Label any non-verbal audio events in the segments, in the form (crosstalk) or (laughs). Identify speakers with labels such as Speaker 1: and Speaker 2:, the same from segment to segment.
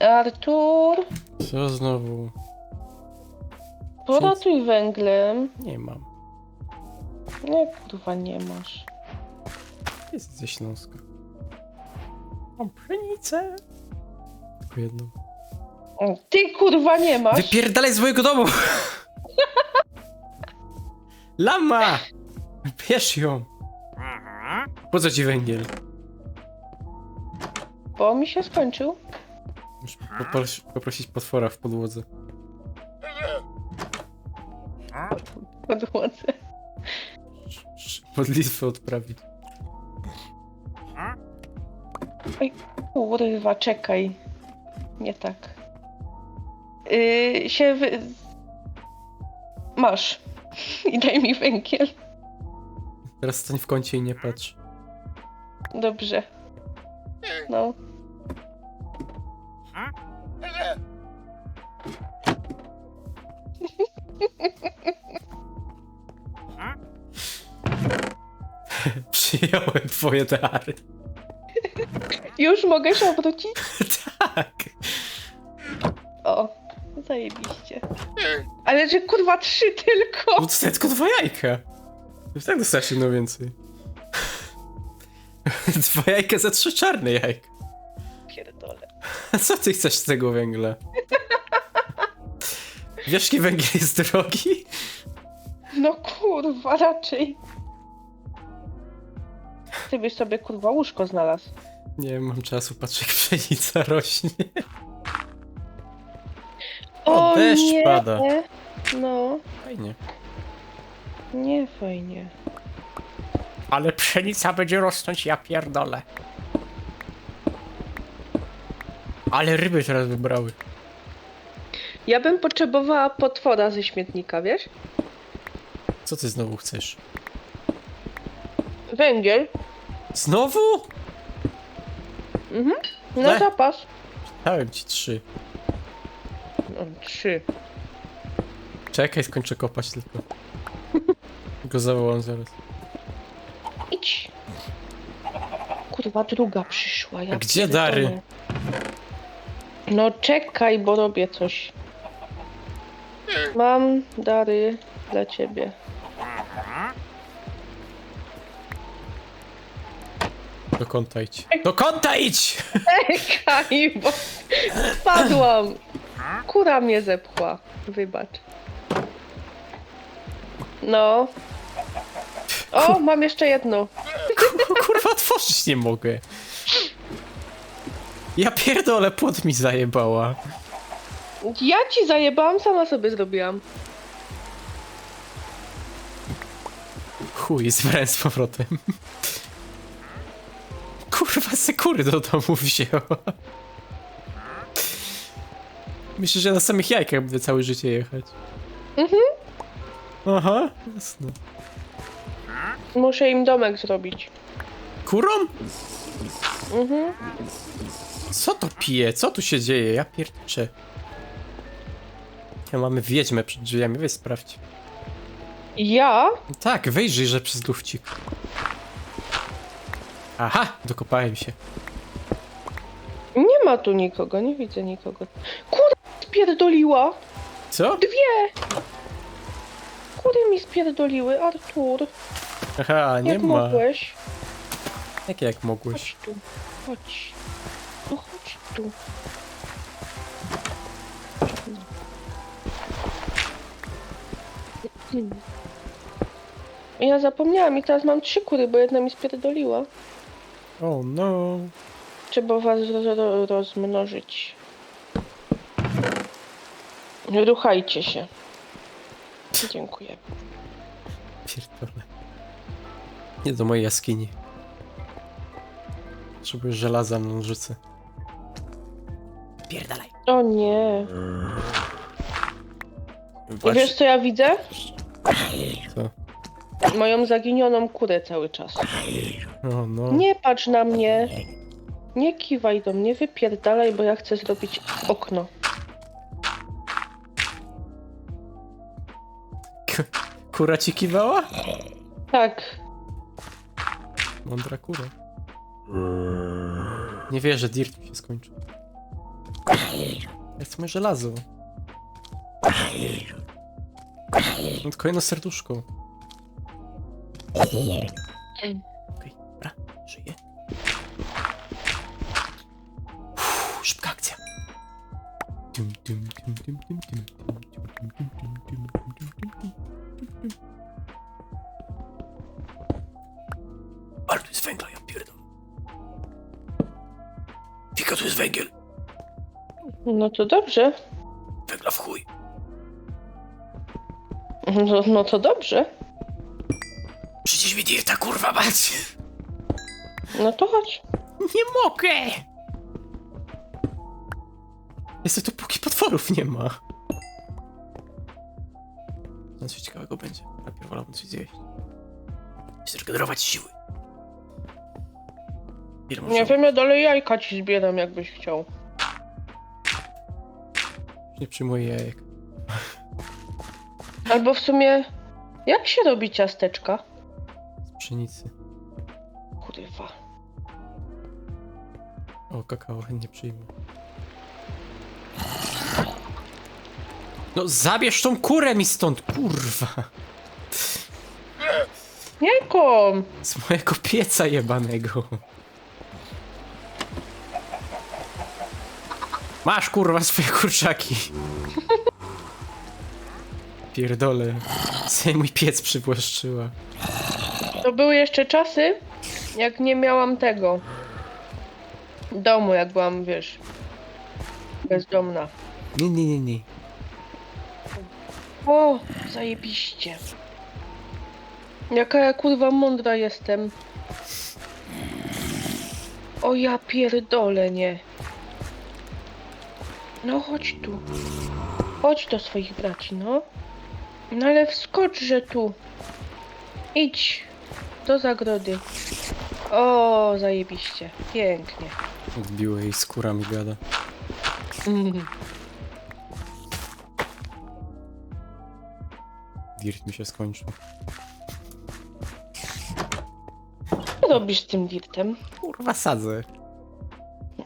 Speaker 1: Artur,
Speaker 2: Co znowu?
Speaker 1: poratuj węglem.
Speaker 2: Nie mam.
Speaker 1: Nie, kurwa, nie masz.
Speaker 2: Jest ze Śląska. Mam pszenicę. Tylko jedną.
Speaker 1: O, Ty, kurwa, nie masz.
Speaker 2: Wypierdalaj z mojego domu! Lama! Bierz ją! Po co ci węgiel?
Speaker 1: Bo mi się skończył.
Speaker 2: Muszę popros poprosić potwora w podłodze.
Speaker 1: Podłodze.
Speaker 2: Modlitwę odprawić.
Speaker 1: Kurwa, czekaj. Nie tak. Yy, się wy... Masz. (laughs) I daj mi węgiel.
Speaker 2: Teraz stań w kącie i nie patrz.
Speaker 1: Dobrze. No.
Speaker 2: Przyjąłem twoje dary.
Speaker 1: Już mogę się obrócić? (laughs)
Speaker 2: tak.
Speaker 1: O, zajebiście. Ale że kurwa trzy tylko.
Speaker 2: No to tylko dwa jajka. Już tak dostałeś jedno więcej. (laughs) Dwa jajka za trzy czarne jajka.
Speaker 1: Pierdolę. (laughs)
Speaker 2: Co ty chcesz z tego węgla? Wiesz, jaki węgiel jest drogi?
Speaker 1: No kurwa, raczej. Ty byś sobie kurwa łóżko znalazł.
Speaker 2: Nie mam czasu, patrzę jak pszenica rośnie.
Speaker 1: O,
Speaker 2: O, deszcz
Speaker 1: nie.
Speaker 2: pada.
Speaker 1: No,
Speaker 2: Fajnie.
Speaker 1: nie fajnie.
Speaker 2: Ale pszenica będzie rosnąć, ja pierdolę. Ale ryby teraz wybrały.
Speaker 1: Ja bym potrzebowała potwora ze śmietnika, wiesz?
Speaker 2: Co ty znowu chcesz?
Speaker 1: Węgiel.
Speaker 2: Znowu?
Speaker 1: Mhm.
Speaker 2: Le.
Speaker 1: zapas.
Speaker 2: Dałem ci trzy.
Speaker 1: No, trzy.
Speaker 2: Czekaj, skończę kopać tylko. (laughs) Go zawołam zaraz.
Speaker 1: Idź. Kurwa, druga przyszła. Ja
Speaker 2: A gdzie
Speaker 1: pierdolę.
Speaker 2: dary?
Speaker 1: No czekaj, bo robię coś. Mam dary dla ciebie.
Speaker 2: Do kąta idź. Do kąta idź!
Speaker 1: Czekaj, bo spadłam. Kura mnie zepchła. Wybacz. No. O, mam jeszcze jedno.
Speaker 2: Kurwa, tworzyć nie mogę. Ja pierdolę, płot mi zajebała.
Speaker 1: Ja ci zajebałam, sama sobie zrobiłam.
Speaker 2: Chuj, zbrałem z powrotem. Kurwa, sekury do domu wzięła. Myślę, że na samych jajkach będę całe życie jechać.
Speaker 1: Mhm.
Speaker 2: Aha, jasne.
Speaker 1: Muszę im domek zrobić.
Speaker 2: Kurą?
Speaker 1: Mhm.
Speaker 2: Co to pije? Co tu się dzieje? Ja pierczę. Ja mamy wiedźmę przed drzwiami, weź sprawdź.
Speaker 1: Ja?
Speaker 2: Tak, wejrzyj, że przez lufcik. Aha, dokopałem się.
Speaker 1: Nie ma tu nikogo, nie widzę nikogo. Kurwa, spierdoliła.
Speaker 2: Co?
Speaker 1: Dwie. Kury mi spierdoliły, Artur.
Speaker 2: Aha, nie
Speaker 1: jak
Speaker 2: ma.
Speaker 1: mogłeś?
Speaker 2: Jak jak mogłeś?
Speaker 1: Chodź tu, chodź. No chodź tu. No. Ja zapomniałam i teraz mam trzy kury, bo jedna mi spierdoliła.
Speaker 2: O no.
Speaker 1: Trzeba was ro ro rozmnożyć. Ruchajcie się. Dziękuję.
Speaker 2: Pierdolę. Nie do mojej jaskini. Potrzebuję żelaza na nożyce. Pierdalaj.
Speaker 1: O nie.
Speaker 2: Właśnie.
Speaker 1: wiesz co ja widzę?
Speaker 2: Co?
Speaker 1: Moją zaginioną kurę cały czas.
Speaker 2: O no.
Speaker 1: Nie patrz na mnie. Nie kiwaj do mnie, wypierdalaj, bo ja chcę zrobić okno.
Speaker 2: K- Kura ci kiwała?
Speaker 1: Tak.
Speaker 2: Mądra kura. Nie wierzę, Dirt mi się skończył. Jest moje żelazo. No tylko jedno serduszko. Okej, dobra, żyję. Uff, szybka akcja. Dum, dum, dum, dum, dum, dum, dum, dum, dum, dum, dum, dum, dum, dum, dum, dum, dum. Ale tu jest węgla, ja pierdolę. Tylko tu jest węgiel.
Speaker 1: No to dobrze.
Speaker 2: Węgla w chuj.
Speaker 1: No, no to dobrze.
Speaker 2: Mi dirta kurwa macie.
Speaker 1: No to chodź.
Speaker 3: Nie mogę!
Speaker 2: Jest to póki potworów nie ma. No coś ciekawego będzie. Najpierw wolałbym coś zjeść. I zregenerować siły. Ile
Speaker 1: Nie wiem, ja dalej jajka ci zbieram, jakbyś chciał.
Speaker 2: Nie przyjmuję jajek.
Speaker 1: Albo w sumie, jak się robi ciasteczka?
Speaker 2: Pszenicy.
Speaker 1: Kurwa.
Speaker 2: O, kakao chętnie przyjmę. No zabierz tą kurę mi stąd, kurwa!
Speaker 1: Jajko!
Speaker 2: Z mojego pieca jebanego. Masz kurwa swoje kurczaki. Pierdolę. Sobie mój piec przywłaszczyła.
Speaker 1: To były jeszcze czasy, jak nie miałam tego. Domu, jak byłam, wiesz, bezdomna.
Speaker 2: Nie, nie, nie, nie.
Speaker 1: O, zajebiście. Jaka ja kurwa mądra jestem. O ja pierdolę, nie. No chodź tu. Chodź do swoich braci, no. No ale wskoczże tu. Idź do zagrody. O, zajebiście. Pięknie.
Speaker 2: Odbiło jej skóra mi gada. (laughs) Dirt mi się skończył.
Speaker 1: Co robisz z tym dirtem?
Speaker 2: Kurwa sadzę.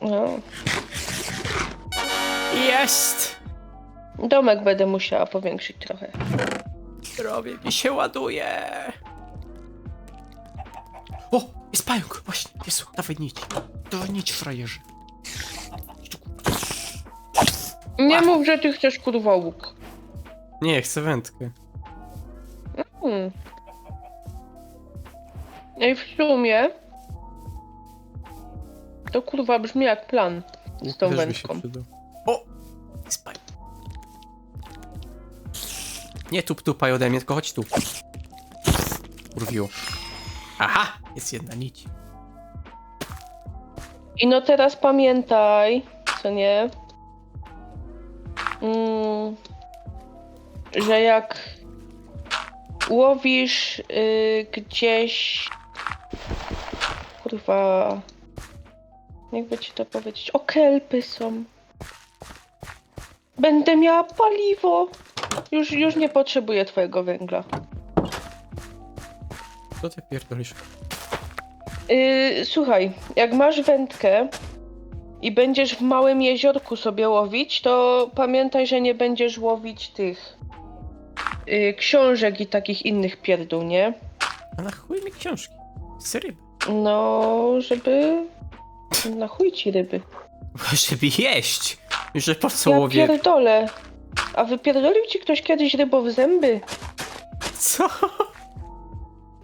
Speaker 1: No.
Speaker 3: Jest!
Speaker 1: Domek będę musiała powiększyć trochę.
Speaker 3: Robię mi się ładuje.
Speaker 2: O! Jest pająk! Właśnie, Jezu, dawaj nić. Dawaj nić, frajerze.
Speaker 1: Nie mów, że ty chcesz kurwa łuk.
Speaker 2: Nie, chcę wędkę.
Speaker 1: Hmm. I w sumie to kurwa brzmi jak plan z tą
Speaker 2: Też mi się
Speaker 1: wędką.
Speaker 2: O! Jest pająk. Nie tup tupaj ode mnie, tylko chodź tu. Urwiło. Aha! Jest jedna nić.
Speaker 1: I no teraz pamiętaj, co nie? Mm, że jak łowisz y, gdzieś kurwa jakby ci to powiedzieć o kelpy są będę miała paliwo już, już nie potrzebuję twojego węgla
Speaker 2: Co ty pierdolisz?
Speaker 1: Yy, słuchaj, jak masz wędkę i będziesz w małym jeziorku sobie łowić, to pamiętaj, że nie będziesz łowić tych yy, książek i takich innych pierdół, nie?
Speaker 2: A na chuj mi książki. Z ryby.
Speaker 1: No, żeby... Na chuj ci ryby. (laughs)
Speaker 2: Żeby jeść! Że po co
Speaker 1: Ja
Speaker 2: łowię?
Speaker 1: pierdolę. A wypierdolił ci ktoś kiedyś rybą w zęby?
Speaker 2: Co?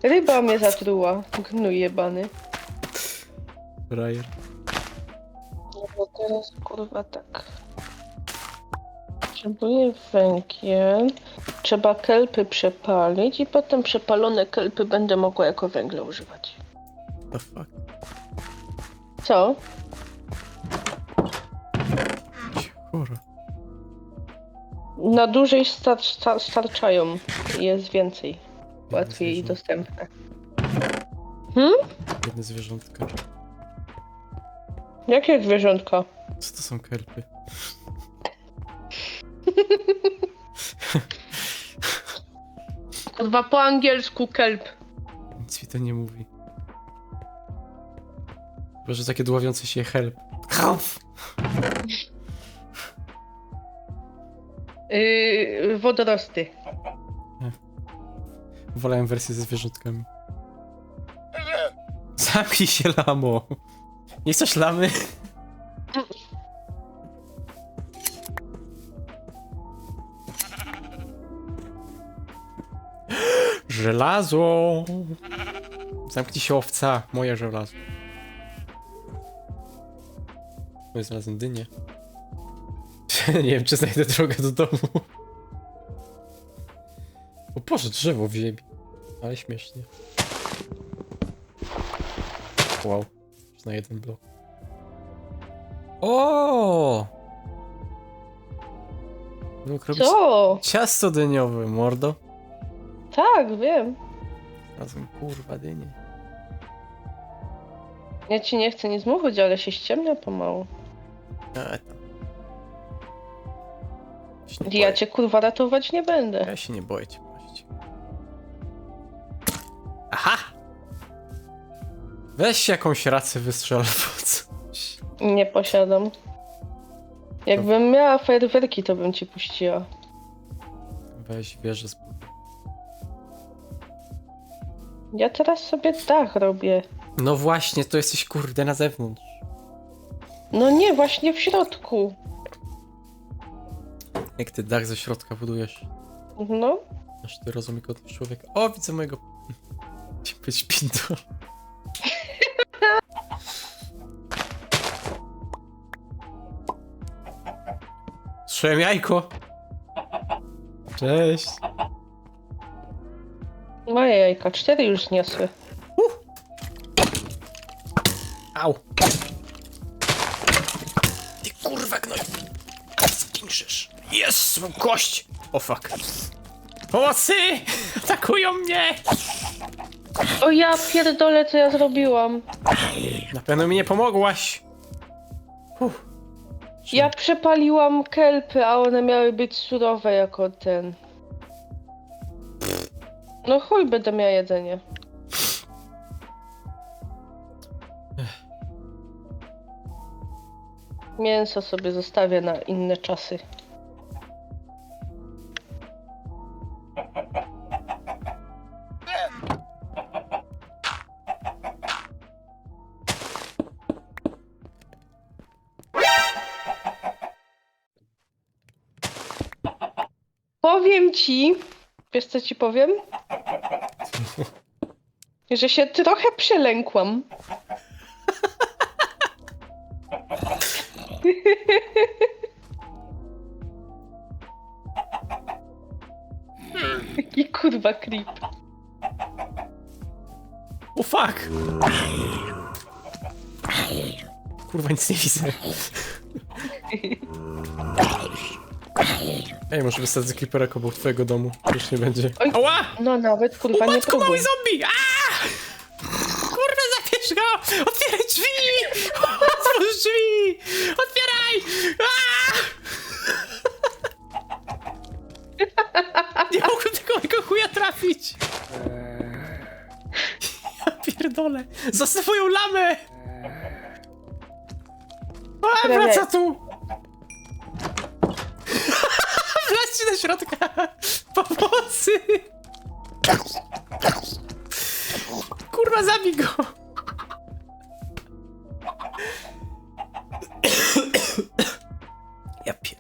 Speaker 1: Ryba mnie zatruła. Gnój jebany.
Speaker 2: Frajer.
Speaker 1: No bo teraz kurwa tak. Potrzebuję węgiel. Trzeba kelpy przepalić i potem przepalone kelpy będę mogła jako węgle używać.
Speaker 2: The fuck?
Speaker 1: Co?
Speaker 2: Chora.
Speaker 1: Na dłużej star star starczają. Jest więcej. Łatwiej
Speaker 2: zwierząt.
Speaker 1: dostępne. Hmm?
Speaker 2: Jedne zwierzątka.
Speaker 1: Jakie zwierzątka?
Speaker 2: Co to są kelpy?
Speaker 1: Kurwa po angielsku kelp.
Speaker 2: Nic mi to nie mówi. Chyba, że takie dławiące się help. Help!
Speaker 1: Yy, wodorosty.
Speaker 2: Wolałem wersję ze zwierzątkami. Zamknij się, lamo. Nie chcesz lamy? Żelazo! Zamknij się, owca. Moje żelazo. Oj, znalazłem dynię. (laughs) Nie wiem, czy znajdę drogę do domu. Boże, drzewo w ziemi. Ale śmiesznie. Wow. Już na jeden blok. O! Mógł robić
Speaker 1: Co?
Speaker 2: ciasto dyniowe, mordo.
Speaker 1: Tak, wiem.
Speaker 2: Razem kurwa dynie.
Speaker 1: Ja ci nie chcę nic mówić, ale się ściemnia pomału.
Speaker 2: A, tam. Się nie
Speaker 1: Ja cię kurwa ratować nie będę.
Speaker 2: Ja się nie boję cię Weź jakąś rację wystrzel albo coś.
Speaker 1: Nie posiadam. Jakbym miała fajerwerki, to bym ci puściła.
Speaker 2: Weź wieżę z
Speaker 1: Ja teraz sobie dach robię.
Speaker 2: No właśnie, to jesteś kurde na zewnątrz.
Speaker 1: No nie, właśnie w środku.
Speaker 2: Jak ty dach ze środka budujesz?
Speaker 1: No,
Speaker 2: Aż ty rozumie od człowieka. O, widzę mojego. Ci być pindol. Słyszałem jajko. Cześć.
Speaker 1: moje jajka. Cztery już zniosły.
Speaker 2: Au. Ty kurwa gnoj. Zgińczysz. Jest, mam kość. O fuck. Pomocy! Atakują mnie!
Speaker 1: O ja pierdolę, co ja zrobiłam.
Speaker 2: Na pewno mi nie pomogłaś. Uff.
Speaker 1: Ja przepaliłam kelpy, a one miały być surowe jako ten. No chuj, będę miała jedzenie. Mięso sobie zostawię na inne czasy. Ci powiem? Że się trochę przelękłam. Jaki kurwa creep.
Speaker 2: O fuck! Kurwa, nic nie widzę. (laughs) Ej, może wysadzę creeperek obok twojego domu. Już nie będzie.
Speaker 1: Oj.
Speaker 2: Ała!
Speaker 1: No nawet kurwa nie
Speaker 2: matko,
Speaker 1: próbuj.
Speaker 2: mały zombie! Aaa! Kurwa, zabierz go! Otwieraj drzwi! Otwórz drzwi! Otwieraj! Aaa! Nie mogłem tego mojego chuja trafić! Ja pierdolę! Moją lamę! A, wraca tu! Środka! (laughs) Pomocy! Kurwa, zabij go! Ja pier...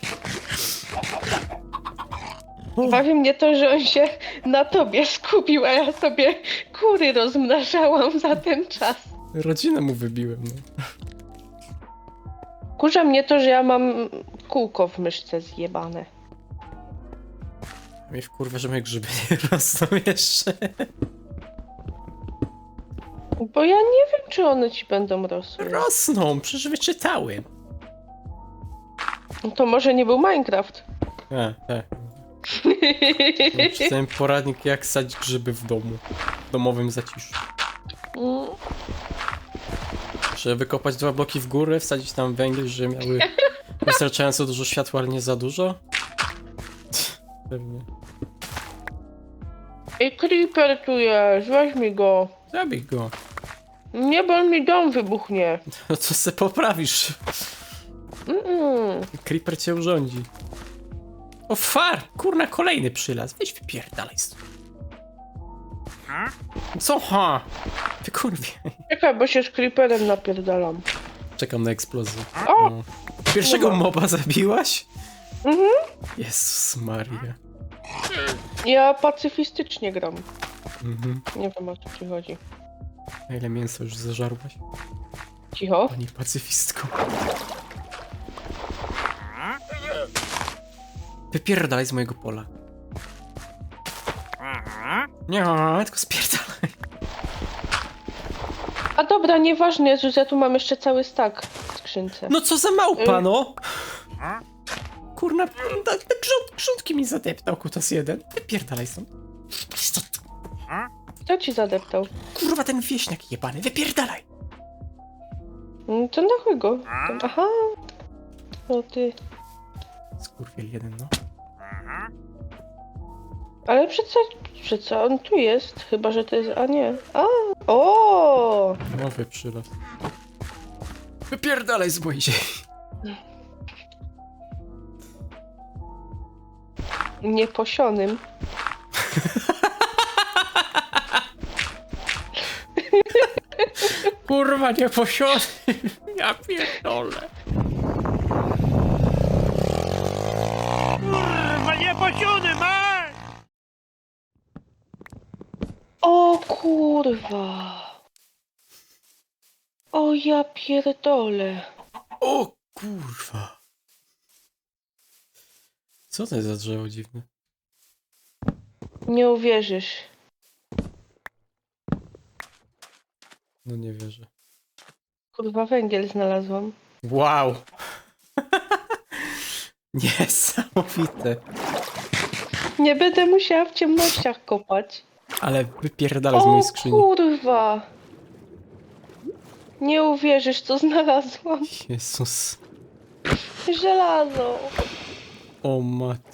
Speaker 1: Bawi mnie to, że on się na tobie skupił, a ja sobie kury rozmnażałam za ten czas.
Speaker 2: Rodzinę mu wybiłem, no.
Speaker 1: Kurza mnie to, że ja mam kółko w myszce zjebane.
Speaker 2: Mnie wkurwia, że moje grzyby nie (laughs) rosną jeszcze.
Speaker 1: Bo ja nie wiem, czy one ci będą rosły.
Speaker 2: Rosną, przecież wyczytałem.
Speaker 1: No To może nie był Minecraft.
Speaker 2: A, tak. Przeczytałem poradnik, jak sadzić grzyby w domu. W domowym zaciszu.
Speaker 1: Mm,
Speaker 2: Żeby wykopać dwa bloki w górę, wsadzić tam węgiel, że miały (laughs) wystarczająco dużo światła, ale nie za dużo. Pewnie.
Speaker 1: I creeper tu jest, weź go.
Speaker 2: Zabij go.
Speaker 1: Nie, bo on mi dom wybuchnie.
Speaker 2: No to se poprawisz.
Speaker 1: Mm-mm.
Speaker 2: Creeper cię urządzi. O far! Kurna, kolejny przylaz. Weź wypierdalaj. Co ha? Ty kurwie.
Speaker 1: Czekaj, bo się z creeperem napierdalam.
Speaker 2: Czekam na eksplozję.
Speaker 1: O!
Speaker 2: No. Pierwszego moba zabiłaś?
Speaker 1: Mhm.
Speaker 2: Jezus Maria.
Speaker 1: Ja pacyfistycznie gram.
Speaker 2: Mhm.
Speaker 1: Nie wiem o co ci chodzi.
Speaker 2: A ile mięsa już zażarłaś?
Speaker 1: Cicho.
Speaker 2: Pani pacyfistko. Wypierdalaj z mojego pola. Nie, tylko spierdalaj.
Speaker 1: A dobra, nieważne, Jezus, ja tu mam jeszcze cały stak w skrzynce.
Speaker 2: No co za małpa,
Speaker 1: Y.
Speaker 2: no! Kurna, te grząd, grządki mi zadeptał kutas jeden. Wypierdalaj stąd. Co ty?
Speaker 1: Kto ci zadeptał?
Speaker 2: Kurwa, ten wieśniak jebany, wypierdalaj!
Speaker 1: Mm, To na chuj go. To- Aha. No ty.
Speaker 2: Skurwiel jeden, no.
Speaker 1: Ale przecież, przecież on tu jest. Chyba, że to jest. A nie. A. O!
Speaker 2: Nowy przylas. Wypierdalaj z mojej ziemi.
Speaker 1: Nieposionym. (laughs)
Speaker 2: Kurwa, nie posiony. Ja pierdolę.
Speaker 3: Kurwa, nie posiony, masz!
Speaker 1: O kurwa. O ja pierdolę.
Speaker 2: O kurwa. Co to jest za drzewo dziwne?
Speaker 1: Nie uwierzysz.
Speaker 2: No nie wierzę.
Speaker 1: Kurwa, węgiel znalazłam.
Speaker 2: Wow. (laughs) Niesamowite.
Speaker 1: Nie będę musiała w ciemnościach kopać.
Speaker 2: Ale wypierdalaj z
Speaker 1: O
Speaker 2: mojej skrzyni.
Speaker 1: kurwa. Nie uwierzysz, co znalazłam.
Speaker 2: Jezus.
Speaker 1: Żelazo.
Speaker 2: O matko.